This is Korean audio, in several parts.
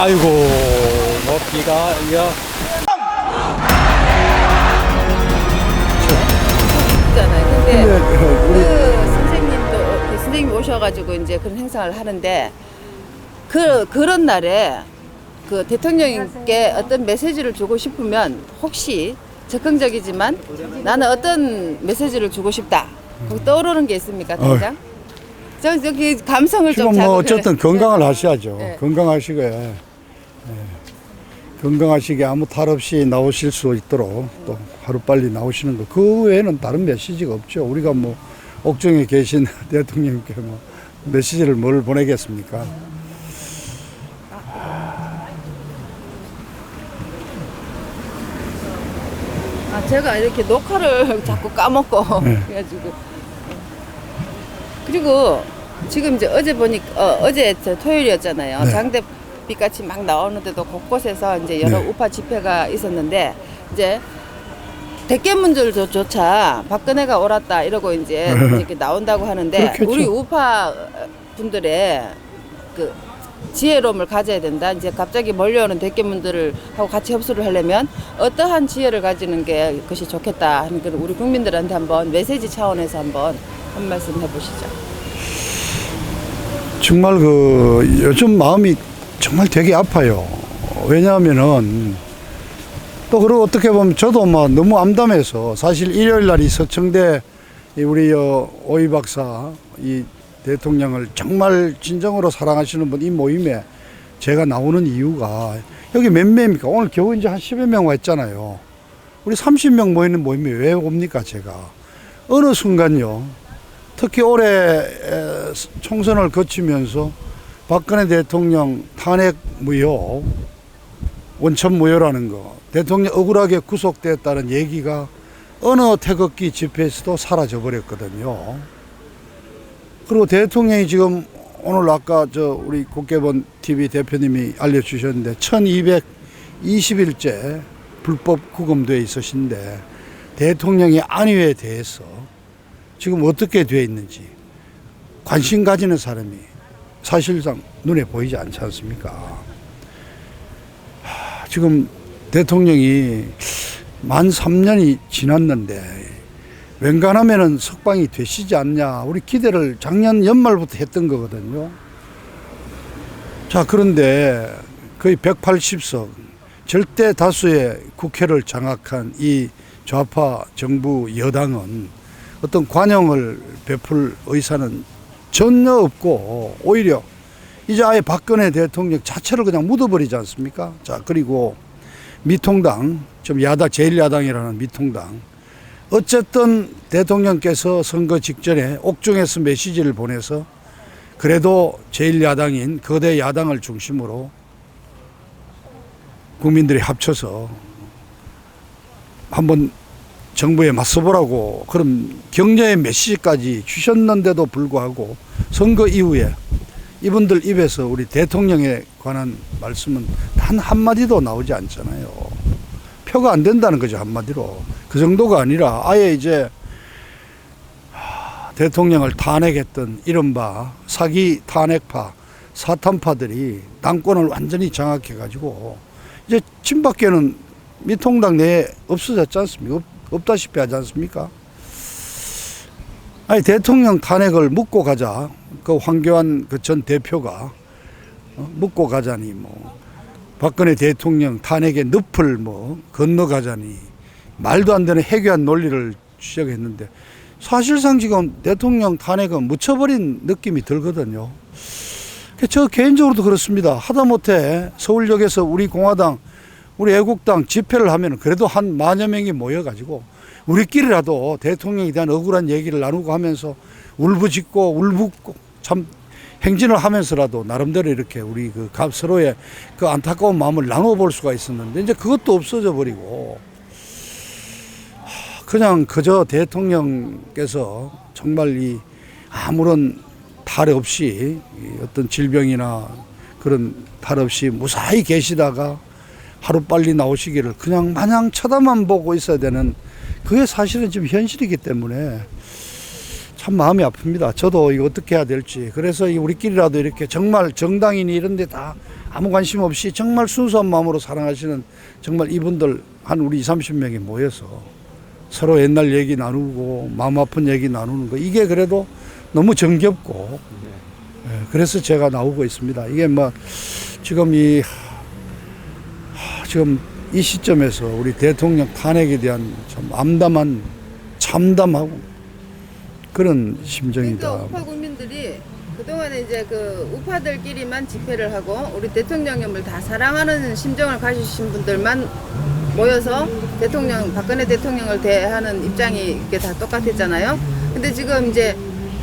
아이고, 뭐 비가 야 잖아요. 근데 근데 우리 그 선생님도 그 선생님 오셔가지고 이제 그런 행사를 하는데 그 그런 날에 그 대통령님께 어떤 메시지를 주고 싶으면 혹시 적극적이지만 나는 어떤 메시지를 주고 싶다. 거기 떠오르는 게 있습니까, 당장? 저 저기 감성을 좀 어. 지금 뭐 자극을- 어쨌든 건강을 하셔야죠. 네. 건강하시게 예. 건강하시게 아무 탈 없이 나오실 수 있도록 또 하루 빨리 나오시는 거. 그 외에는 다른 메시지가 없죠. 우리가 뭐 옥중에 계신 대통령께 뭐 메시지를 뭘 보내겠습니까? 아, 제가 이렇게 녹화를 자꾸 까먹고 네. 그래가지고 그리고 지금 이제 어제 보니 어, 어제 저 토요일이었잖아요. 네. 장대 빛같이 막 나오는데도 곳곳에서 이제 여러 네. 우파 집회가 있었는데 이제 대깨문들조차 박근혜가 옳았다 이러고 이제 이렇게 나온다고 하는데 그렇겠죠. 우리 우파 분들의 그 지혜로움을 가져야 된다. 이제 갑자기 몰려오는 대깨문들을 하고 같이 협수를 하려면 어떠한 지혜를 가지는 게 그것이 좋겠다 하는 그런 우리 국민들한테 한번 메시지 차원에서 한번 한 말씀 해보시죠. 정말 그 요즘 마음이 정말 되게 아파요. 왜냐하면은 또 그리고 어떻게 보면 저도 뭐 너무 암담해서 사실 일요일 날이 서청대 이 우리 어, 오이 박사 이 대통령을 정말 진정으로 사랑하시는 분 이 모임에 제가 나오는 이유가 여기 몇 명입니까? 오늘 겨우 이제 한 10여 명와 있잖아요. 우리 30명 모이는 모임에 왜 옵니까 제가? 어느 순간요. 특히 올해 에, 총선을 거치면서 박근혜 대통령 탄핵 무효, 원천 무효라는 거, 대통령 억울하게 구속됐다는 얘기가 어느 태극기 집회에서도 사라져 버렸거든요. 그리고 대통령이 지금 오늘 아까 저 우리 국회본 TV 대표님이 알려주셨는데 1220일째 불법 구금돼 있으신데 대통령의 안위에 대해서 지금 어떻게 되어 있는지 관심 가지는 사람이 사실상 눈에 보이지 않지 않습니까? 하, 지금 대통령이 만 3년이 지났는데 웬간하면은 석방이 되시지 않냐 우리 기대를 작년 연말부터 했던 거거든요. 자 그런데 거의 180석 절대 다수의 국회를 장악한 이 좌파 정부 여당은 어떤 관용을 베풀 의사는 전혀 없고 오히려 이제 아예 박근혜 대통령 자체를 그냥 묻어버리지 않습니까? 자 그리고 미통당 좀 야당 제일야당이라는 미통당 어쨌든 대통령께서 선거 직전에 옥중에서 메시지를 보내서 그래도 제일야당인 거대 야당을 중심으로 국민들이 합쳐서 한번 정부에 맞서보라고 그런 격려의 메시지까지 주셨는데도 불구하고 선거 이후에 이분들 입에서 우리 대통령에 관한 말씀은 단 한마디도 나오지 않잖아요. 표가 안 된다는 거죠, 한마디로. 그 정도가 아니라 아예 이제 하, 대통령을 탄핵했던 이른바 사기 탄핵파, 사탄파들이 당권을 완전히 장악해가지고 이제 친박계는 미통당 내에 없어졌지 않습니까? 없, 없다시피 하지 않습니까? 아니 대통령 탄핵을 묻고 가자 그 황교안 그 전 대표가 어, 묻고 가자니 뭐 박근혜 대통령 탄핵의 늪을 뭐 건너가자니 말도 안 되는 해괴한 논리를 시작했는데 사실상 지금 대통령 탄핵은 묻혀버린 느낌이 들거든요. 저 개인적으로도 그렇습니다. 하다못해 서울역에서 우리 공화당, 우리 애국당 집회를 하면 그래도 한 만여 명이 모여가지고 우리끼리라도 대통령에 대한 억울한 얘기를 나누고 하면서 울부짖고 울붓고 참 행진을 하면서라도 나름대로 이렇게 우리 그 가- 서로의 그 안타까운 마음을 나눠볼 수가 있었는데 이제 그것도 없어져 버리고. 하, 그냥 그저 대통령께서 정말 이 아무런 탈 없이 이 어떤 질병이나 그런 탈 없이 무사히 계시다가 하루 빨리 나오시기를 그냥 마냥 쳐다만 보고 있어야 되는 그게 사실은 지금 현실이기 때문에 참 마음이 아픕니다. 저도 이거 어떻게 해야 될지. 그래서 이 우리끼리라도 이렇게 정말 정당인이 이런 데 다 아무 관심 없이 정말 순수한 마음으로 사랑하시는 정말 이분들 한 우리 2, 30명이 모여서 서로 옛날 얘기 나누고 마음 아픈 얘기 나누는 거 이게 그래도 너무 정겹고 예, 그래서 제가 나오고 있습니다. 이게 뭐 지금 이 하, 지금 이 시점에서 우리 대통령 탄핵에 대한 참 암담한 참담하고 그런 심정이다. 우파 국민들이 그동안에 이제 그 우파들끼리만 집회를 하고 우리 대통령님을 다 사랑하는 심정을 가지신 분들만 모여서 대통령 박근혜 대통령을 대하는 입장이 이게 다 똑같았잖아요. 근데 지금 이제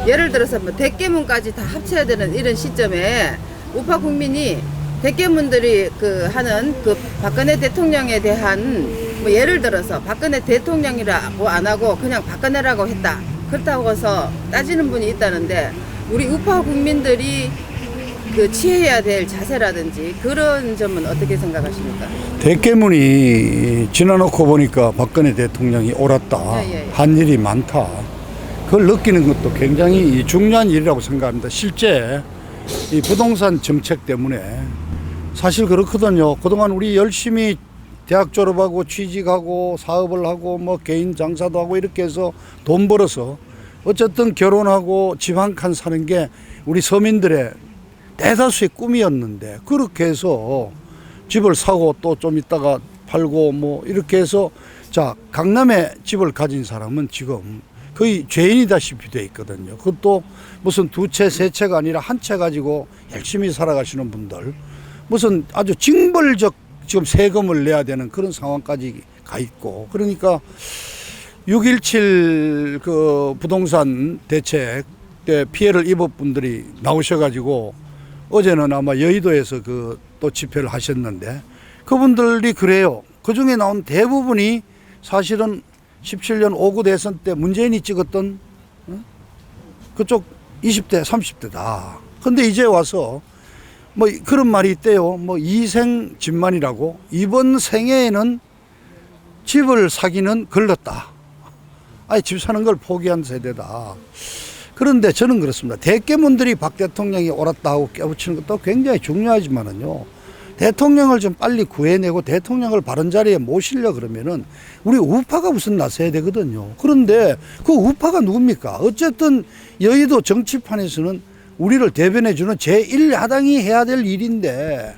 예를 들어서 뭐 대깨문까지 다 합쳐야 되는 이런 시점에 우파 국민이 대깨문들이 그 하는 그 박근혜 대통령에 대한 뭐 예를 들어서 박근혜 대통령이라고 안 하고 그냥 박근혜라고 했다. 그렇다고 해서 따지는 분이 있다는데 우리 우파 국민들이 그 취해야 될 자세라든지 그런 점은 어떻게 생각하십니까? 대깨문이 지나놓고 보니까 박근혜 대통령이 옳았다. 예, 예, 예. 한 일이 많다. 그걸 느끼는 것도 굉장히 중요한 일이라고 생각합니다. 실제 이 부동산 정책 때문에 사실 그렇거든요. 그동안 우리 열심히 대학 졸업하고 취직하고 사업을 하고 뭐 개인 장사도 하고 이렇게 해서 돈 벌어서 어쨌든 결혼하고 집 한 칸 사는 게 우리 서민들의 대다수의 꿈이었는데 그렇게 해서 집을 사고 또 좀 있다가 팔고 뭐 이렇게 해서 자 강남에 집을 가진 사람은 지금 거의 죄인이다시피 돼 있거든요. 그것도 무슨 두 채 세 채가 아니라 한 채 가지고 열심히 살아가시는 분들 무슨 아주 징벌적 지금 세금을 내야 되는 그런 상황까지 가 있고 그러니까 6.17 그 부동산 대책 때 피해를 입은 분들이 나오셔가지고 어제는 아마 여의도에서 그 또 집회를 하셨는데 그분들이 그래요. 그 중에 나온 대부분이 사실은 17년 5구 대선 때 문재인이 찍었던 어? 그쪽 20대, 30대다. 근데 이제 와서 뭐 그런 말이 있대요. 뭐 이생 집만이라고 이번 생애에는 집을 사기는 걸렸다. 아예 집 사는 걸 포기한 세대다. 그런데 저는 그렇습니다. 대깨문들이 박 대통령이 옳았다 하고 깨우치는 것도 굉장히 중요하지만은요. 대통령을 좀 빨리 구해내고 대통령을 바른 자리에 모시려 그러면은 우리 우파가 무슨 나서야 되거든요. 그런데 그 우파가 누굽니까? 어쨌든 여의도 정치판에서는 우리를 대변해주는 제1야당이 해야 될 일인데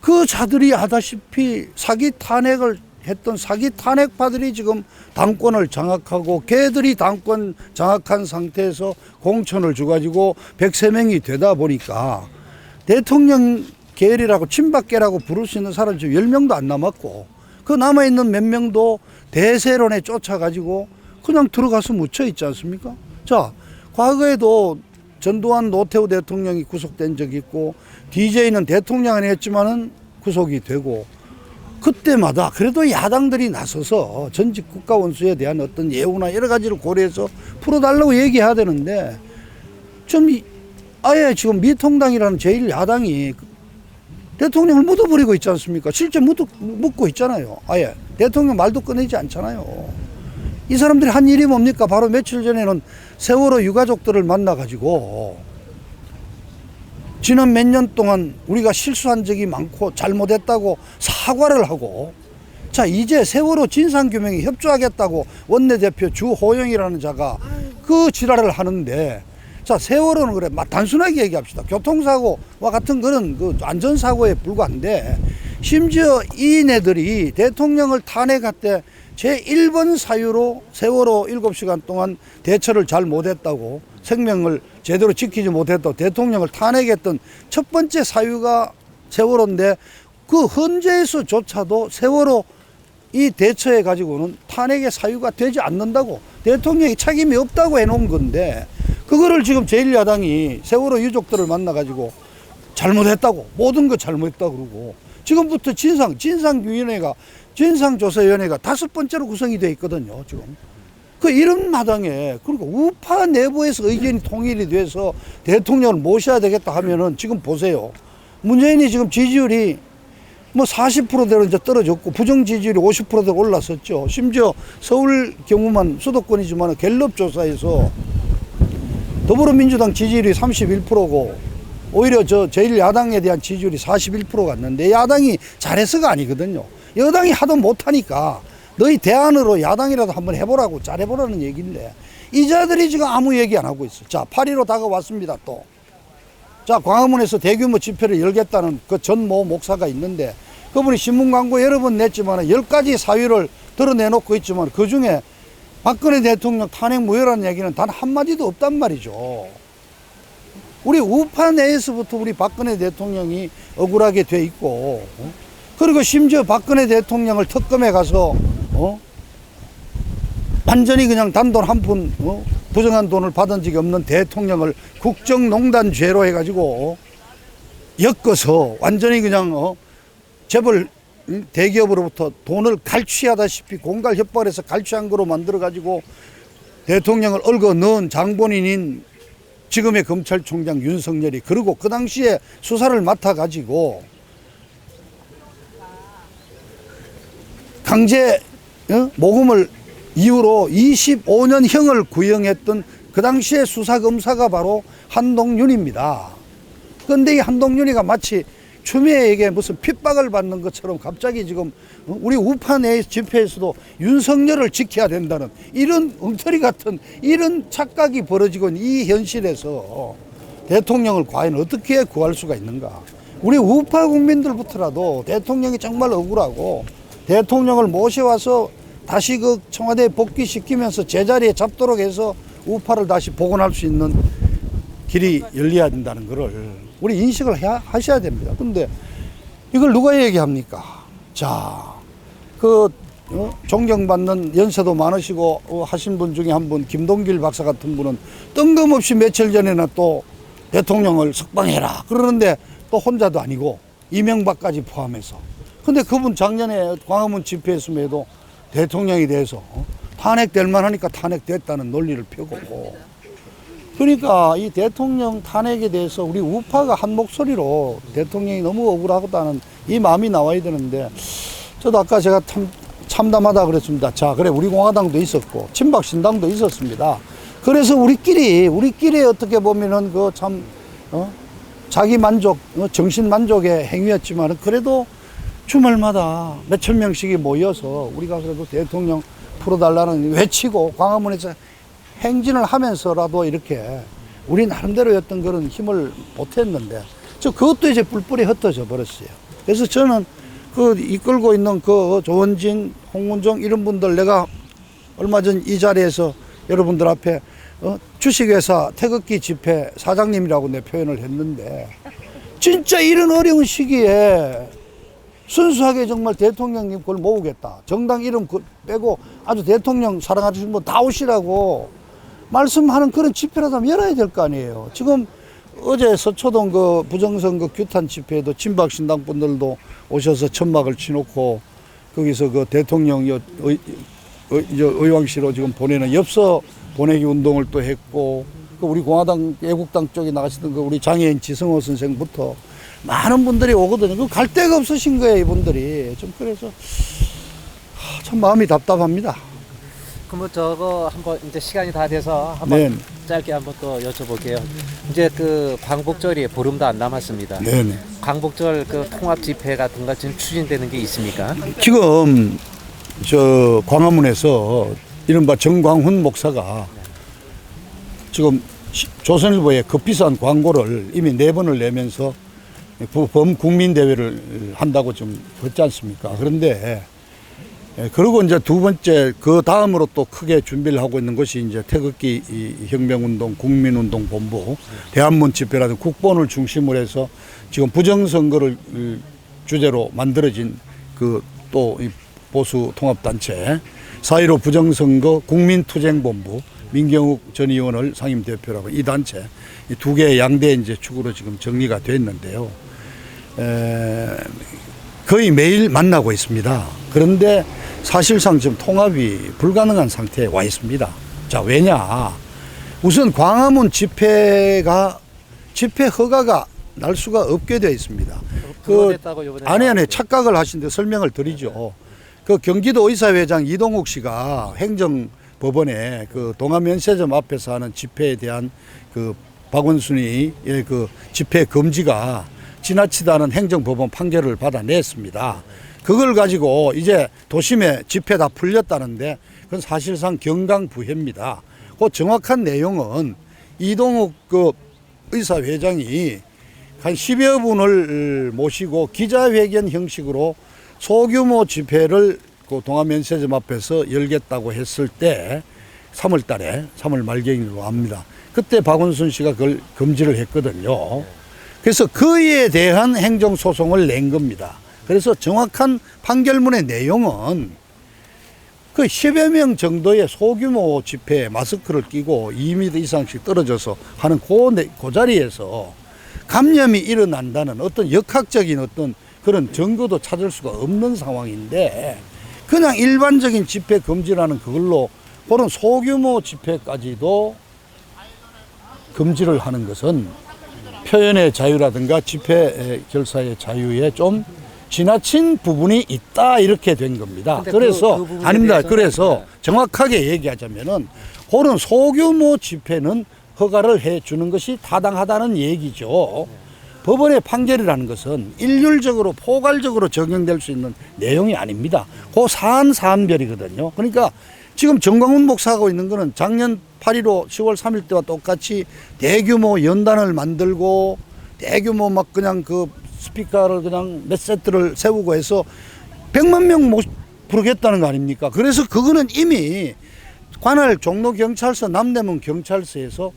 그 자들이 하다시피 사기 탄핵을 했던 사기 탄핵파들이 지금 당권을 장악하고 걔들이 당권 장악한 상태에서 공천을 줘가지고 103명이 되다 보니까 대통령 계열이라고 친박계라고 부를 수 있는 사람이 지금 10명도 안 남았고 그 남아있는 몇 명도 대세론에 쫓아가지고 그냥 들어가서 묻혀 있지 않습니까? 자, 과거에도 전두환 노태우 대통령이 구속된 적이 있고 DJ는 대통령 안 했지만은 구속이 되고 그때마다 그래도 야당들이 나서서 전직 국가 원수에 대한 어떤 예우나 여러 가지를 고려해서 풀어달라고 얘기해야 되는데 좀 이- 아예 지금 미통당이라는 제1야당이 대통령을 묻어버리고 있지 않습니까? 실제 묻어, 묻고 있잖아요. 아예 대통령 말도 꺼내지 않잖아요. 이 사람들이 한 일이 뭡니까? 바로 며칠 전에는 세월호 유가족들을 만나가지고 지난 몇 년 동안 우리가 실수한 적이 많고 잘못했다고 사과를 하고 자 이제 세월호 진상규명에 협조하겠다고 원내대표 주호영이라는 자가 그 지랄을 하는데 자 세월호는 그래 막 단순하게 얘기합시다. 교통사고와 같은 그런 그 안전사고에 불과한데 심지어 이네들이 대통령을 탄핵할 때 제1번 사유로 세월호 7시간 동안 대처를 잘 못했다고 생명을 제대로 지키지 못했다고 대통령을 탄핵했던 첫 번째 사유가 세월호인데 그 헌재에서조차도 세월호 이 대처해 가지고는 탄핵의 사유가 되지 않는다고 대통령이 책임이 없다고 해놓은 건데 그거를 지금 제1야당이 세월호 유족들을 만나 가지고 잘못했다고 모든 거 잘못했다고 그러고 지금부터 진상 진상위원회가 진상조사위원회가 다섯 번째로 구성이 돼 있거든요 지금 그 이런 마당에 그리고 우파 내부에서 의견이 통일이 돼서 대통령을 모셔야 되겠다 하면은 지금 보세요 문재인이 지금 지지율이 뭐 40%대로 이제 떨어졌고 부정 지지율이 50%대로 올랐었죠. 심지어 서울 경우만 수도권이지만 갤럽 조사에서 더불어민주당 지지율이 31%고 오히려 저 제일 야당에 대한 지지율이 41% 갔는데 야당이 잘해서가 아니거든요. 여당이 하도 못하니까 너희 대안으로 야당이라도 한번 해보라고 잘해보라는 얘기인데 이 자들이 지금 아무 얘기 안 하고 있어. 자, 8.15 다가왔습니다 또. 자, 광화문에서 대규모 집회를 열겠다는 그 전 모 목사가 있는데 그분이 신문 광고 여러 번 냈지만 열 가지 사유를 드러내놓고 있지만 그 중에 박근혜 대통령 탄핵 무효라는 얘기는 단 한마디도 없단 말이죠. 우리 우파 내에서부터 우리 박근혜 대통령이 억울하게 돼 있고, 어? 그리고 심지어 박근혜 대통령을 특검에 가서, 어? 완전히 그냥 단돈 한 푼, 어? 부정한 돈을 받은 적이 없는 대통령을 국정농단 죄로 해가지고, 어? 엮어서 완전히 그냥, 어? 재벌 응? 대기업으로부터 돈을 갈취하다시피 공갈 협박을 해서 갈취한 거로 만들어 가지고 대통령을 얽어 넣은 장본인인 지금의 검찰총장 윤석열이 그리고 그 당시에 수사를 맡아가지고 강제 어? 모금을 이후로 25년형을 구형했던 그 당시에 수사검사가 바로 한동윤입니다. 그런데 이 한동윤이가 마치 추미애에게 무슨 핍박을 받는 것처럼 갑자기 지금 어? 우리 우파 내 집회에서도 윤석열을 지켜야 된다는 이런 엉터리 같은 이런 착각이 벌어지고 이 현실에서 대통령을 과연 어떻게 구할 수가 있는가? 우리 우파 국민들부터라도 대통령이 정말 억울하고 대통령을 모셔와서 다시 그 청와대에 복귀시키면서 제자리에 잡도록 해서 우파를 다시 복원할 수 있는 길이 열려야 된다는 것을 우리 인식을 해야, 하셔야 됩니다. 근데 이걸 누가 얘기합니까? 자, 그 어? 존경받는 연세도 많으시고 어, 하신 분 중에 한 분 김동길 박사 같은 분은 뜬금없이 며칠 전에는 또 대통령을 석방해라 그러는데 또 혼자도 아니고 이명박까지 포함해서 근데 그분 작년에 광화문 집회했음에도 대통령에 대해서 어? 탄핵될 만하니까 탄핵됐다는 논리를 펴고 그러니까 이 대통령 탄핵에 대해서 우리 우파가 한 목소리로 대통령이 너무 억울하다는 이 마음이 나와야 되는데 저도 아까 제가 참 참담하다 그랬습니다. 자, 그래 우리 공화당도 있었고 친박 신당도 있었습니다. 그래서 우리끼리 우리끼리 어떻게 보면은 그참 어? 자기 만족, 어, 정신 만족의 행위였지만 그래도 주말마다 몇천 명씩이 모여서 우리가 그래도 대통령 풀어달라는 외치고 광화문에서 행진을 하면서라도 이렇게 우리 나름대로였던 그런 힘을 보탰는데 저 그것도 이제 뿔뿔이 흩어져 버렸어요. 그래서 저는 그 이끌고 있는 그 조원진, 홍문종 이런 분들 내가 얼마 전 이 자리에서 여러분들 앞에 어, 주식회사 태극기 집회 사장님이라고 내 표현을 했는데 진짜 이런 어려운 시기에 순수하게 정말 대통령님 그걸 모으겠다. 정당 이름 그 빼고 아주 대통령 사랑하시는 분 다 오시라고 말씀하는 그런 집회라도 열어야 될 거 아니에요. 지금 어제 서초동 그 부정선거 규탄 집회에도 친박 신당 분들도 오셔서 천막을 치놓고 거기서 그 대통령 여, 의, 의, 저 의왕시로 지금 보내는 엽서 보내기 운동을 또 했고 그 우리 공화당 애국당 쪽에 나가시던 그 우리 장애인 지성호 선생부터 많은 분들이 오거든요. 그 갈 데가 없으신 거예요, 이분들이. 좀 그래서 하, 참 마음이 답답합니다. 그럼 뭐 저거 한번 이제 시간이 다 돼서 한번 네, 짧게 한번 또 여쭤볼게요. 이제 그 광복절이 보름도 안 남았습니다. 네, 네. 광복절 그 통합 집회 같은 거 지금 추진되는 게 있습니까? 지금 저 광화문에서 이른바 정광훈 목사가 지금 시- 조선일보에 급비싼 광고를 이미 네 번을 내면서 부- 범국민 대회를 한다고 좀 그랬지 않습니까? 그런데 예, 그리고 이제 두 번째 그 다음으로 또 크게 준비를 하고 있는 것이 이제 태극기 이 혁명운동 국민운동 본부 대한문 집회라는 국본을 중심으로 해서 지금 부정선거를 음, 주제로 만들어진 그 또 보수 통합단체 4.15 부정선거 국민투쟁본부 민경욱 전 의원을 상임 대표라고 이 단체 이 두 개의 양대 이제 축으로 지금 정리가 됐는데요. 에, 거의 매일 만나고 있습니다. 그런데 사실상 지금 통합이 불가능한 상태에 와 있습니다. 자, 왜냐? 우선 광화문 집회가 집회 허가가 날 수가 없게 되어 있습니다. 그 안에 안에. 착각을 하신데 설명을 드리죠. 그 경기도 의사회장 이동욱 씨가 행정법원에 그 동아면세점 앞에서 하는 집회에 대한 그 박원순이 예, 그 집회 금지가 지나치다는 행정법원 판결을 받아냈습니다. 그걸 가지고 이제 도심에 집회 다 풀렸다는데 그건 사실상 경강부회입니다. 그 정확한 내용은 이동욱 그 의사회장이 한 10여 분을 모시고 기자회견 형식으로 소규모 집회를 그 동아면세점 앞에서 열겠다고 했을 때 3월 달에 3월 말경으로 합니다. 그때 박원순 씨가 그걸 금지를 했거든요. 그래서 그에 대한 행정소송을 낸 겁니다. 그래서 정확한 판결문의 내용은 그 10여 명 정도의 소규모 집회에 마스크를 끼고 2m 이상씩 떨어져서 하는 그, 내- 그 자리에서 감염이 일어난다는 어떤 역학적인 어떤 그런 증거도 찾을 수가 없는 상황인데 그냥 일반적인 집회 금지라는 그걸로 그런 소규모 집회까지도 금지를 하는 것은 표현의 자유라든가 집회 결사의 자유에 좀 지나친 부분이 있다 이렇게 된 겁니다. 그- 그래서 그 부분에 아닙니다. 그래서 네. 정확하게 얘기하자면은 그런 소규모 집회는 허가를 해 주는 것이 타당하다는 얘기죠. 법원의 판결이라는 것은 일률적으로 포괄적으로 적용될 수 있는 내용이 아닙니다. 그 사안 사안별이거든요. 그러니까 지금 정광훈 목사하고 있는 거는 작년 8.15 10월 3일 때와 똑같이 대규모 연단을 만들고 대규모 막 그냥 그 스피커를 그냥 몇 세트를 세우고 해서 100만 명 못 부르겠다는 거 아닙니까? 그래서 그거는 이미 관할 종로 경찰서 남대문 경찰서에서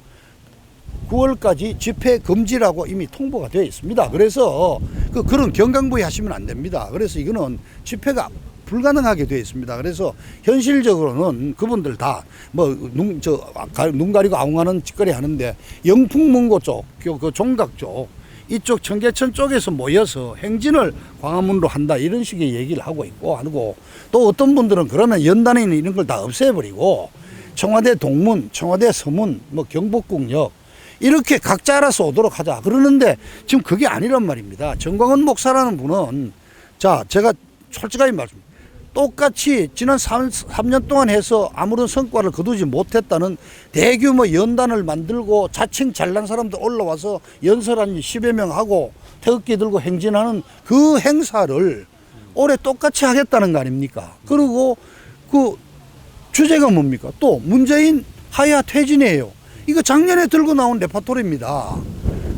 9월까지 집회 금지라고 이미 통보가 되어 있습니다. 그래서 그 그런 경강부에 하시면 안 됩니다. 그래서 이거는 집회가 불가능하게 되어 있습니다. 그래서 현실적으로는 그분들 다 뭐눈저눈 가리고 아웅하는 짓거리 하는데 영풍문고 쪽, 그, 그 종각 쪽 이쪽 청계천 쪽에서 모여서 행진을 광화문으로 한다 이런 식의 얘기를 하고 있고 하고 또 어떤 분들은 그러면 연단에 있는 이런 걸 다 없애버리고 청와대 동문, 청와대 서문, 뭐 경복궁역 이렇게 각자 알아서 오도록 하자 그러는데 지금 그게 아니란 말입니다. 정광훈 목사라는 분은 자 제가 솔직하게 말씀. 똑같이 지난 3, 3년 동안 해서 아무런 성과를 거두지 못했다는 대규모 연단을 만들고 자칭 잘난 사람들 올라와서 연설 한 10여 명 하고 태극기 들고 행진하는 그 행사를 올해 똑같이 하겠다는 거 아닙니까? 그리고 그 주제가 뭡니까? 또 문재인 하야 퇴진이에요. 이거 작년에 들고 나온 레파토리입니다.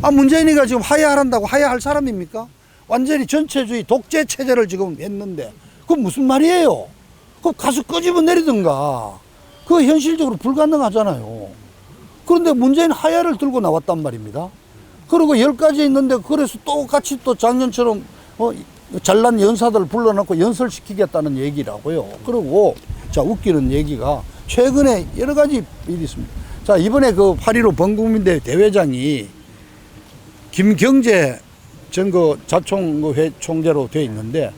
아 문재인이가 지금 하야한다고 하야할 사람입니까? 완전히 전체주의 독재 체제를 지금 했는데 그 무슨 말이에요? 그 가서 끄집어 내리든가. 그 현실적으로 불가능하잖아요. 그런데 문재인 하야를 들고 나왔단 말입니다. 그리고 열 가지 있는데 그래서 똑같이 또 작년처럼 어, 잘난 연사들 불러놓고 연설시키겠다는 얘기라고요. 그리고 자 웃기는 얘기가 최근에 여러 가지 일이 있습니다. 자 이번에 그 8.15 범국민대회 대회장이 김경재 전그 자총회 총재로 돼 있는데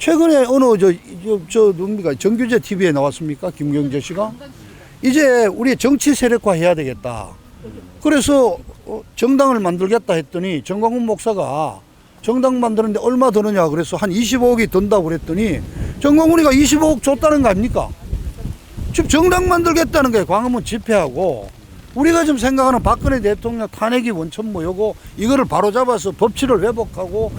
최근에 어느 저, 저, 저 누굽니까 정규제 TV에 나왔습니까 김경재 씨가 이제 우리 정치 세력화 해야 되겠다. 그래서 어, 정당을 만들겠다 했더니 정광훈 목사가 정당 만드는데 얼마 드느냐 그래서 한 25억이 든다고 그랬더니 정광훈이가 25억 줬다는 거 아닙니까? 지금 정당 만들겠다는 거예요. 광화문 집회하고 우리가 지금 생각하는 박근혜 대통령 탄핵이 원천 모여고 이거를 바로 잡아서 법치를 회복하고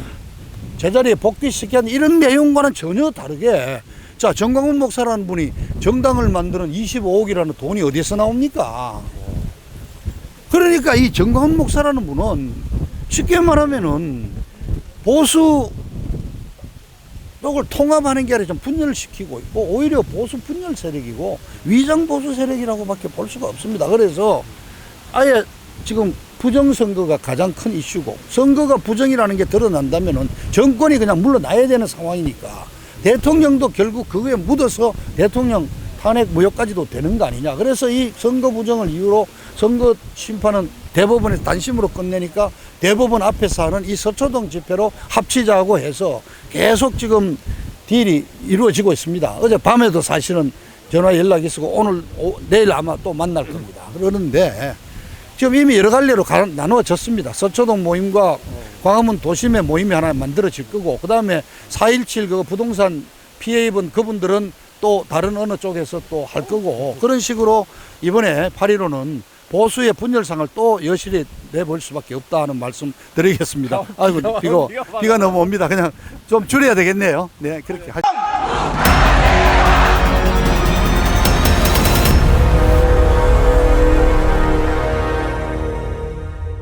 제자리에 복귀시키는 이런 내용과는 전혀 다르게 자 정광훈 목사라는 분이 정당을 만드는 25억이라는 돈이 어디서 나옵니까? 그러니까 이 정광훈 목사라는 분은 쉽게 말하면은 보수 쪽을 통합하는 게 아니라 좀 분열시키고 있고 오히려 보수 분열 세력이고 위장 보수 세력이라고밖에 볼 수가 없습니다. 그래서 아예 지금 부정선거가 가장 큰 이슈고 선거가 부정이라는 게 드러난다면은 정권이 그냥 물러나야 되는 상황이니까 대통령도 결국 그거에 묻어서 대통령 탄핵 무효까지도 되는 거 아니냐. 그래서 이 선거 부정을 이유로 선거 심판은 대법원에서 단심으로 끝내니까 대법원 앞에서 하는 이 서초동 집회로 합치자고 해서 계속 지금 딜이 이루어지고 있습니다. 어제 밤에도 사실은 전화 연락이 있었고 오늘 오- 내일 아마 또 만날 겁니다. 그러는데 지금 이미 여러 갈래로 가- 나누어졌습니다. 서초동 모임과 광화문 도심의 모임이 하나 만들어질 거고 그다음에 4.17 그 부동산 피해 입은 그분들은 또 다른 어느 쪽에서 또 할 거고 그런 식으로 이번에 8.15는 보수의 분열상을 또 여실히 내볼 수밖에 없다 하는 말씀 드리겠습니다. 아이고 비가 비가 너무 옵니다. 그냥 좀 줄여야 되겠네요. 네 그렇게 하.